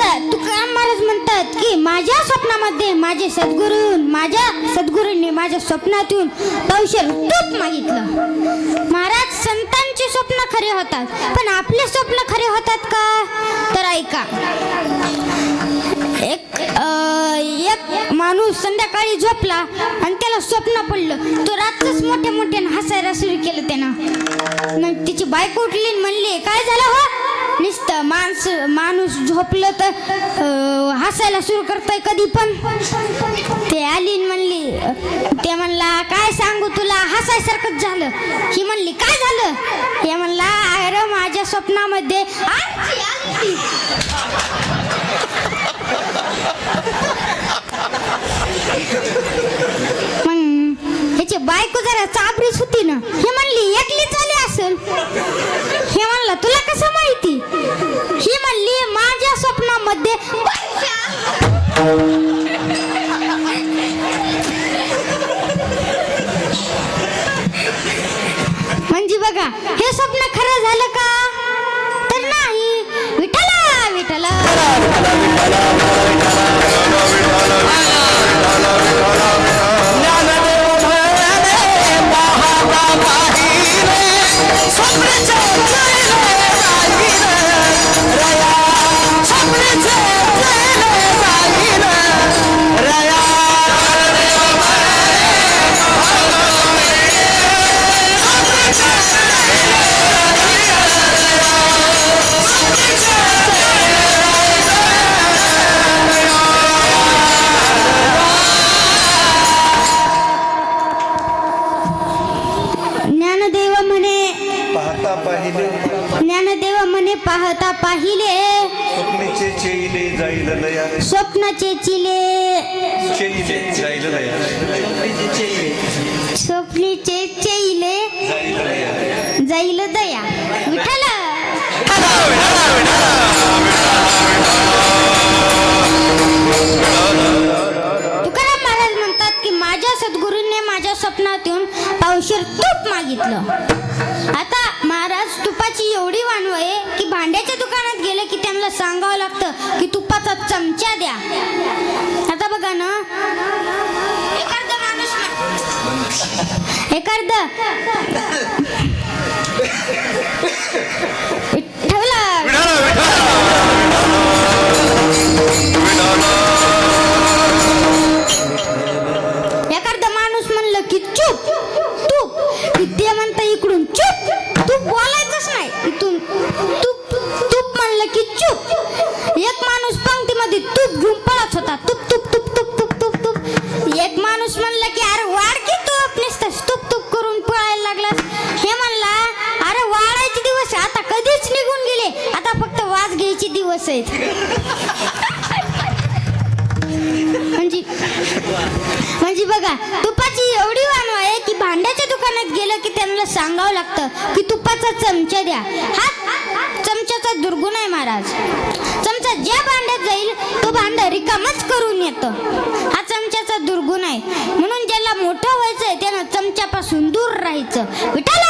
आता तुकाराम महाराज म्हणतात की माझ्या स्वप्नामध्ये माझे सद्गुरू माझ्या सद्गुरूंनी माझ्या स्वप्नातून पावशेर तूप मागितलं. महाराज संतांचे स्वप्न खरे होतात पण आपले स्वप्न खरे होतात का? तर ऐका. एक एक माणूस संध्याकाळी झोपला आणि त्याला स्वप्न पडलं. तो रात्रच मोठ्या मोठ्यानं हसायला सुरू केलं त्यानं. मग तिची बायको उठली म्हणली काय झालं हो? माणस माणूस झोपलं तर हसायला सुरू करतोय कधी पण. ते आली म्हणली ते म्हणला काय सांगू तुला? हसायसारखंच झालं. ही म्हणली काय झालं? हे म्हणला अरे माझ्या स्वप्नामध्ये मग ह्याची बायको जरा चाबरीच होती ना. हे म्हणली एकली चाली असेल हे म्हणलं तुला कसं माहिती ही म्हणली माझ्या स्वप्नामध्ये म्हणजे बघा हे स्वप्न खरं झालं का? तर नाही. विठला विठला ज्ञानदेव म्हणे पाहता पाहता पाहिले. ज्ञानदेव म्हणे पाहता पाहिले. स्वप्नीचे चेईले जाईल लया स्वप्नाचे चिले. चेईले जाईल लया स्वप्नीचे चेईले जाईल लया जाईल दया. विठ्ठल सद्गुरूंनी माझ्या स्वप्नातून पावशीर तूप मागितलं. आता महाराज तुपाची एवढी वाणव आहे की भांड्याच्या दुकानात गेले की त्यांना सांगावं लागतं की तुपाचा चमचा द्या. आता बघा ना. एखाद माणूस तू बोलायचंच नाही. इथून तूप तूप म्हणलं की चूप. एक माणूस पंक्तीमध्ये तूप घेऊन पळत होता. तुप तुप तुप तुप तुप तुप तुप. एक माणूस म्हणलं की अरे वाढ की तूप नुसतं तुप तूप करून पळायला लागलास. हे म्हणला अरे वाढायचे दिवस आता कधीच निघून गेले. आता फक्त वाज घ्यायचे दिवस आहेत. म्हणजे म्हणजे बघा तूप दुकानात गेलं की त्यांना सांगावं लागतं की तुपाचा चमचा द्या. हा चमच्याचा दुर्गुण आहे महाराज. चमचा ज्या भांड्यात जाईल तो भांडा रिकामच करून येतं. हा चमच्याचा दुर्गुण आहे. म्हणून ज्याला मोठं व्हायचंय त्यानं चमच्यापासून दूर राहायचं. विठाला